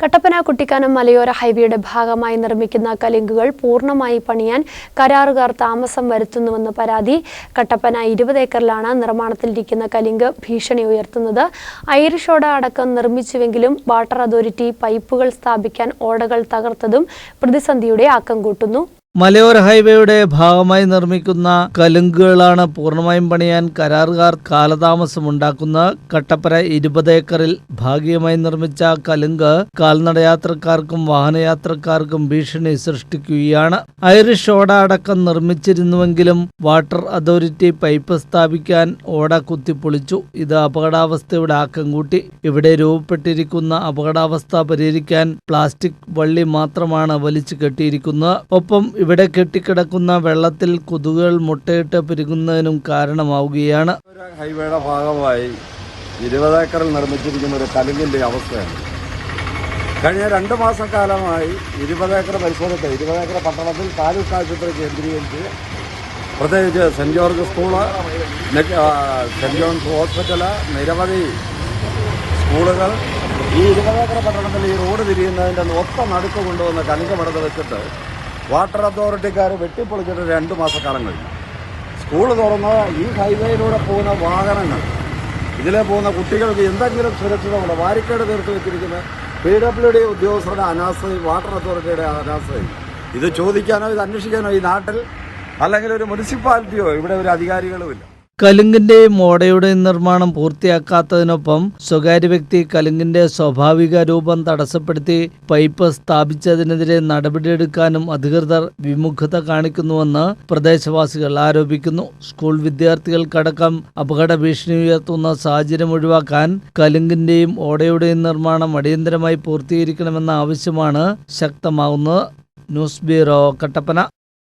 കട്ടപ്പന കുട്ടിക്കാനം മലയോര ഹൈവേയുടെ ഭാഗമായി നിർമ്മിക്കുന്ന കലിങ്കുകൾ പൂർണമായി പണിയാൻ കരാറുകാർ താമസം വരുത്തുന്നുവെന്ന് പരാതി കട്ടപ്പന ഇരുപത് ഏക്കറിലാണ് നിർമ്മാണത്തിലിരിക്കുന്ന കലിങ്ക് ഭീഷണി ഉയർത്തുന്നത്. ഐറിഷ് ഓട അടക്കം നിർമ്മിച്ചുവെങ്കിലും വാട്ടർ അതോറിറ്റി പൈപ്പുകൾ സ്ഥാപിക്കാൻ ഓടകൾ തകർത്തതും പ്രതിസന്ധിയുടെ ആക്കം കൂട്ടുന്നു. മലയോര ഹൈവേയുടെ ഭാഗമായി നിർമ്മിക്കുന്ന കലുങ്കുകളാണ് പൂർണമായും പണിയാൻ കരാറുകാർ കാലതാമസമുണ്ടാക്കുന്ന കട്ടപ്പര ഇരുപത് ഏക്കറിൽ ഭാഗികമായി നിർമ്മിച്ച കലുങ്ക് കാൽനടയാത്രക്കാർക്കും വാഹനയാത്രക്കാർക്കും ഭീഷണി സൃഷ്ടിക്കുകയാണ്. ഐറിഷ് ഓട അടക്കം നിർമ്മിച്ചിരുന്നുവെങ്കിലും വാട്ടർ അതോറിറ്റി പൈപ്പ് സ്ഥാപിക്കാൻ ഓട കുത്തിപ്പൊളിച്ചു. ഇത് അപകടാവസ്ഥയുടെ ആക്കം കൂട്ടി. ഇവിടെ രൂപപ്പെട്ടിരിക്കുന്ന അപകടാവസ്ഥ പരിഹരിക്കാൻ പ്ലാസ്റ്റിക് വള്ളി മാത്രമാണ് വലിച്ചു കെട്ടിയിരിക്കുന്നത്. ഒപ്പം ഇവിടെ കെട്ടിക്കിടക്കുന്ന വെള്ളത്തിൽ കൊതുകുകൾ മുട്ടയിട്ട് പെരുകുന്നതിനും കാരണമാവുകയാണ്. ഹൈവേയുടെ ഭാഗമായി ഇരുപത് ഏക്കറിൽ നിർമ്മിച്ചിരിക്കുന്ന ഒരു കലുങ്കിന്റെ അവസ്ഥയാണ്. കഴിഞ്ഞ രണ്ട് മാസക്കാലമായി ഇരുപത് ഏക്കർ പരിസരത്ത് ഇരുപത് ഏക്കർ പട്ടണത്തിൽ താലൂക്ക് ആശുപത്രി കേന്ദ്രീകരിച്ച് പ്രത്യേകിച്ച് saint George school saint John's hospital നിരവധി സ്കൂളുകൾ. ഈ ഇരുപത് ഏക്കർ പട്ടണത്തിൽ ഈ റോഡ് തിരിയുന്നതിന്റെ ഒത്ത നടുക്ക് കൊണ്ടുവന്ന് പടത്ത് വെച്ചിട്ട് വാട്ടർ അതോറിറ്റിക്കാർ വെട്ടിപ്പൊളിച്ചിട്ട് രണ്ട് മാസക്കാലം കഴിഞ്ഞു. സ്കൂൾ തുറന്ന് ഈ ഹൈവേയിലൂടെ പോകുന്ന വാഹനങ്ങൾ ഇതിലെ പോകുന്ന കുട്ടികൾക്ക് എന്തെങ്കിലും സുരക്ഷിതമുണ്ടോ വാരിക്കേട് തീർത്ത് വെച്ചിരിക്കുന്ന പി ഡബ്ല്യു ഡി ഉദ്യോഗസ്ഥരുടെ അനാസ്ഥയും വാട്ടർ അതോറിറ്റിയുടെ അനാസ്ഥയും ഇത് ചോദിക്കാനോ ഇത് അന്വേഷിക്കാനോ ഈ നാട്ടിൽ അല്ലെങ്കിൽ ഒരു മുനിസിപ്പാലിറ്റിയോ ഇവിടെ ഒരു അധികാരികളുമില്ല. കലുങ്കിന്റെയും ഓടയുടെയും നിർമ്മാണം പൂർത്തിയാക്കാത്തതിനൊപ്പം സ്വകാര്യ വ്യക്തി കലുങ്കിന്റെ സ്വാഭാവിക രൂപം തടസ്സപ്പെടുത്തി പൈപ്പ് സ്ഥാപിച്ചതിനെതിരെ നടപടിയെടുക്കാനും അധികൃതർ വിമുഖത കാണിക്കുന്നുവെന്ന് പ്രദേശവാസികൾ ആരോപിക്കുന്നു. സ്കൂൾ വിദ്യാർത്ഥികൾക്കടക്കം അപകട ഭീഷണി ഉയർത്തുന്ന സാഹചര്യം ഒഴിവാക്കാൻ കലുങ്കിന്റെയും ഓടയുടെയും നിർമ്മാണം അടിയന്തരമായി പൂർത്തീകരിക്കണമെന്ന ആവശ്യമാണ് ശക്തമാവുന്നത്. News bureau Kattappana.